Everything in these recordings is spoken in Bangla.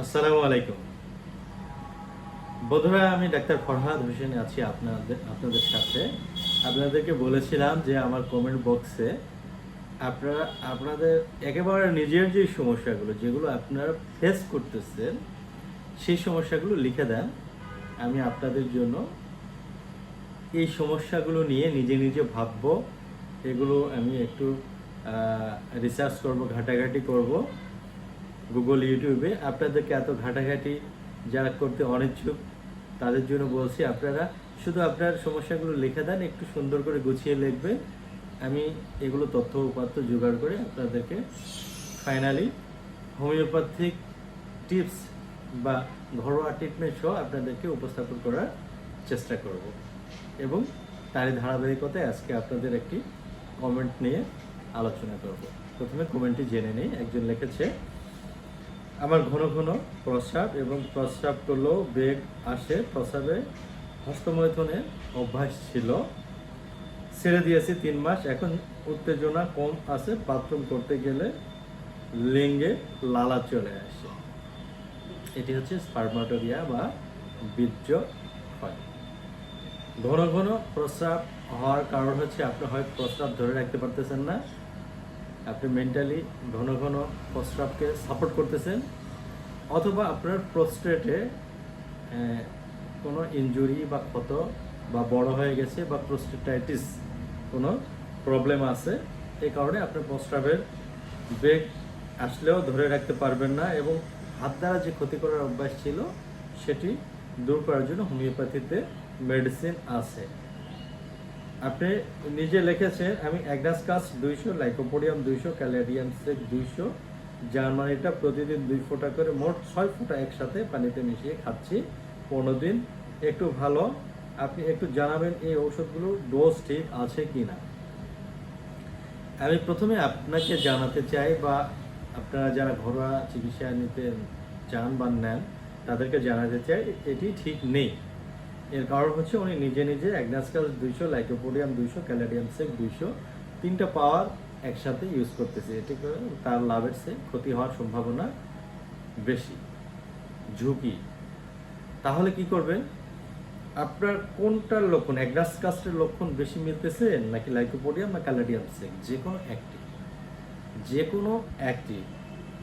আসসালামু আলাইকুম। বন্ধুরা, আমি ডাক্তার ফরহাদ হোসেন আছি আপনাদের আপনাদের সাথে। আপনাদেরকে বলেছিলাম যে আমার কমেন্ট বক্সে আপনারা, আপনাদের একেবারে নিজের যে সমস্যাগুলো, যেগুলো আপনারা ফেস করতেছেন, সেই সমস্যাগুলো লিখে দেন। আমি আপনাদের জন্য এই সমস্যাগুলো নিয়ে নিজে নিজে ভাববো। এগুলো আমি একটু রিসার্চ করব, ঘাটাঘাটি করব। গুগল ইউটিউবে আপনাদেরকে এত ঘাটাঘাটি যারা করতে অনিচ্ছুক, তাদের জন্য বলছি আপনারা শুধু আপনার সমস্যাগুলো লিখে দেন, একটু সুন্দর করে গুছিয়ে লিখবে আমি এগুলো তথ্য উপাত্ত জোগাড় করে আপনাদেরকে ফাইনালি হোমিওপ্যাথিক টিপস বা ঘরোয়া ট্রিটমেন্ট সহ আপনাদেরকে উপস্থাপন করার চেষ্টা করব। এবং তারই ধারাবাহিকতায় আজকে আপনাদের একটি কমেন্ট নিয়ে আলোচনা করব। প্রথমে কমেন্টটি জেনে নেই, একজন লিখেছে আমার ঘন ঘন প্রস্রাব এবং প্রস্রাব করলেও বেগ আসে, প্রস্রাবে হস্তমৈথনের অভ্যাস ছিল। ছেড়ে দিয়েছি তিন মাস। এখন উত্তেজনা কম আছে বাথরুম করতে গেলে লিঙ্গে লালা চলে আসে। এটি হচ্ছে স্পার্মাটোরিয়া বা বীর্য হয় ঘন ঘন প্রস্রাব হওয়ার কারণ হচ্ছে, আপনি হয় প্রস্রাব ধরে রাখতে পারতেছেন না। আপনি মেন্টালি ঘন ঘন প্রস্রাবকে সাপোর্ট করতেছেন, অথবা আপনার প্রস্টেটে কোনো ইনজুরি বা ক্ষত বা বড় হয়ে গেছে বা প্রস্টেটাইটিস কোনো প্রবলেম আছে এই কারণে আপনার প্রস্রাবের বেগ আসলেও ধরে রাখতে পারবেন না এবং হাত দ্বারা যে ক্ষতি করার অভ্যাস ছিল, সেটি দূর করার জন্য হোমিওপ্যাথিতে মেডিসিন আছে। আপনি নিজে লিখেছেন, আমি অ্যাগনাসকাস দুইশো, লাইকোপোডিয়াম দুইশো, ক্যালেরিয়াম সেক দুইশো, জার্মানিটা প্রতিদিন দুই ফোঁটা করে, মোট ছয় ফোঁটা একসাথে পানিতে মিশিয়ে খাচ্ছি পনেরো দিন। একটু ভালো, আপনি একটু জানাবেন এই ঔষধগুলো ডোজ ঠিক আছে কি না আমি প্রথমে আপনাকে জানাতে চাই বা আপনারা যারা ঘরোয়া চিকিৎসা নিতে চান বা নেন, তাদেরকে জানাতে চাই, এটি ঠিক নেই। এর কারণ হচ্ছে উনি নিজে নিজে অ্যাগনাসকাস দুইশো লাইকোপোডিয়াম দুইশো ক্যালাডিয়াম সেক দুইশো, তিনটা পাওয়ার একসাথে ইউজ করতেছে। এটি করে তার লাভের সে ক্ষতি হওয়ার সম্ভাবনা বেশি, ঝুঁকি। তাহলে কি করবেন? আপনার কোনটার লক্ষণ অ্যাগ্রাসকাস্টের লক্ষণ বেশি মিলতেছে নাকি লাইকোপোডিয়াম না ক্যালাডিয়াম সেক যে কোনো একটি। যে কোনো একটি।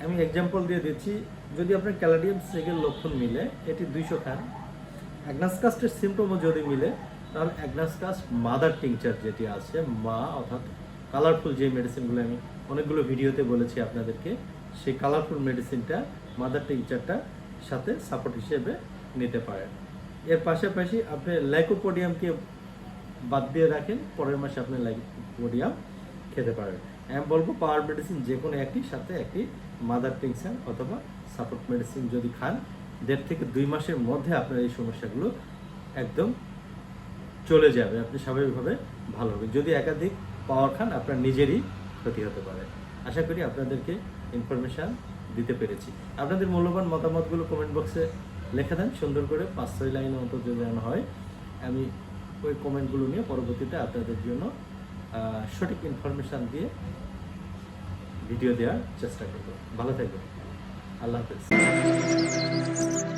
আমি এক্সাম্পল দিয়ে দিচ্ছি, যদি আপনার ক্যালাডিয়াম সেকের লক্ষণ মিলে, এটি দুইশো খান। অ্যাগনাসকাস্টের সিমটমও যদি মিলে, তাহলে অ্যাগনাসকাস্ট মাদার টিংচার যেটি আছে, মা অর্থাৎ কালারফুল যে মেডিসিনগুলো আমি অনেকগুলো ভিডিওতে বলেছি আপনাদেরকে, সেই কালারফুল মেডিসিনটা মাদার টিংচারটা সাথে সাপোর্ট হিসেবে নিতে পারেন। এর পাশাপাশি আপনি লাইকোপোডিয়ামকে বাদ দিয়ে রাখেন, পরের মাসে আপনি লাইকোপোডিয়াম খেতে পারেন। আমি বলব পাওয়ার মেডিসিন যে কোনো একটি সাথে একটি মাদার টিংচার অথবা সাপোর্ট মেডিসিন যদি খান দেড় থেকে দুই মাসের মধ্যে আপনার এই সমস্যাগুলো একদম চলে যাবে, আপনি স্বাভাবিকভাবে ভালো হবে যদি একাধিক পাওয়ার খান, আপনার নিজেরই ক্ষতি হতে পারে। আশা করি আপনাদেরকে ইনফরমেশান দিতে পেরেছি। আপনাদের মূল্যবান মতামতগুলো কমেন্ট বক্সে লেখা দেন, সুন্দর করে পাঁচ ছয় লাইন মতো যদি জানানো হয়, আমি ওই কমেন্টগুলো নিয়ে পরবর্তীতে আপনাদের জন্য সঠিক ইনফরমেশান দিয়ে ভিডিও দেওয়ার চেষ্টা করব। ভালো থাকবেন। আল্লাহ হাফেজ